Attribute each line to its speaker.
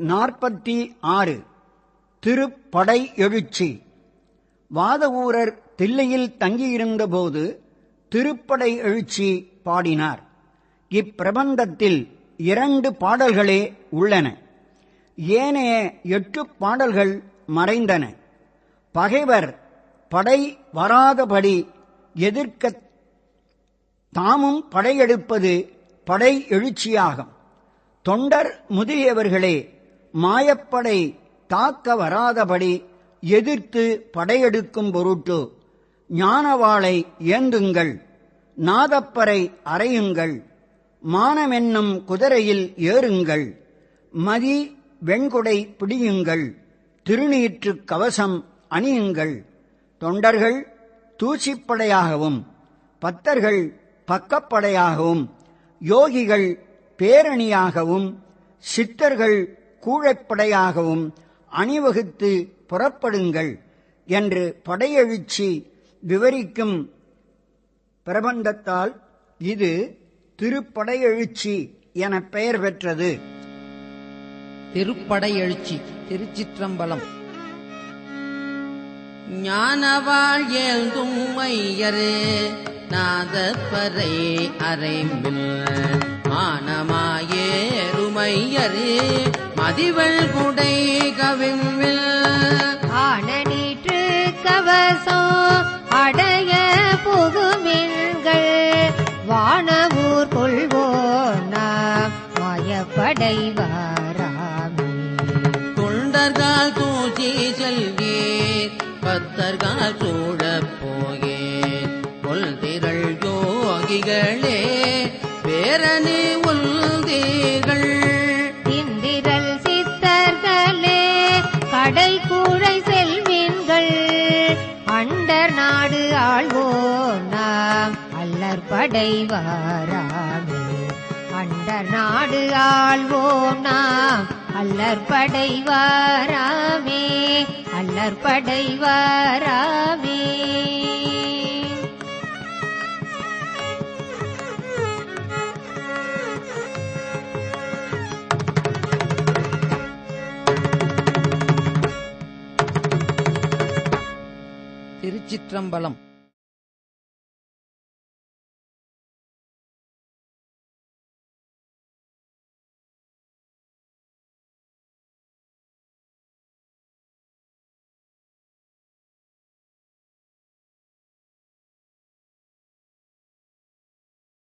Speaker 1: நாற்பத்தி ஆறு. திருப்படை எழுச்சி. வாதவூரர் தில்லையில் தங்கியிருந்தபோது திருப்படை எழுச்சி பாடினார். இப்பிரபந்தத்தில் இரண்டு பாடல்களே உள்ளன. ஏனைய எட்டு பாடல்கள் மறைந்தன. பகைவர் படை வராதபடி எதிர்க்க தாமும் படையெடுப்பது படை எழுச்சியாகும். தொண்டர் முதலியவர்களே மாயப்படை தாக்க வராதபடி எதிர்த்து படையெடுக்கும் பொருட்டு ஞானவாளை ஏந்துங்கள் நாதப்பரை அறையுங்கள் மானமென்னும் குதிரையில் ஏறுங்கள் மதி வெண்குடை பிடியுங்கள் திருநீற்று கவசம் அணியுங்கள். தொண்டர்கள் தூசிப்படையாகவும் பத்தர்கள் பக்கப்படையாகவும் யோகிகள் பேரணியாகவும் சித்தர்கள் கூழைப்படையாகவும் அணிவகுத்து புறப்படுங்கள் என்று படையெழுச்சி விவரிக்கும் பிரபந்தத்தால் இது திருப்படையெழுச்சி என பெயர் பெற்றது.
Speaker 2: திருப்படையெழுச்சி திருச்சிற்றம்பலம். ஞானவாழ் ஏந்தும் மையரே நாதப்பறை அரைம்பில் மானமாயேருமையரே மதிவள் குடை கவிழ்வில்.
Speaker 3: ஆனநீற்று கவசம் அடைய புகுமின்கள் வானவூர் கொள்வோனா மாயப்படை வாராமே.
Speaker 2: தொண்டர்கள் தூச்சி செல்வீர் பத்தர்கள் சூழப் போகேன் கொள்திரள் யோகிகளே
Speaker 3: கடை கூழை செல்வீன்கள் அண்டர் நாடு ஆழ்வோம் நாம். அல்லற் படை வாராமே அண்டர் நாடு ஆழ்வோம் நாம். அல்லற் படை வாராமே அல்லற் படை
Speaker 2: திருச்சிற்றம்பலம்.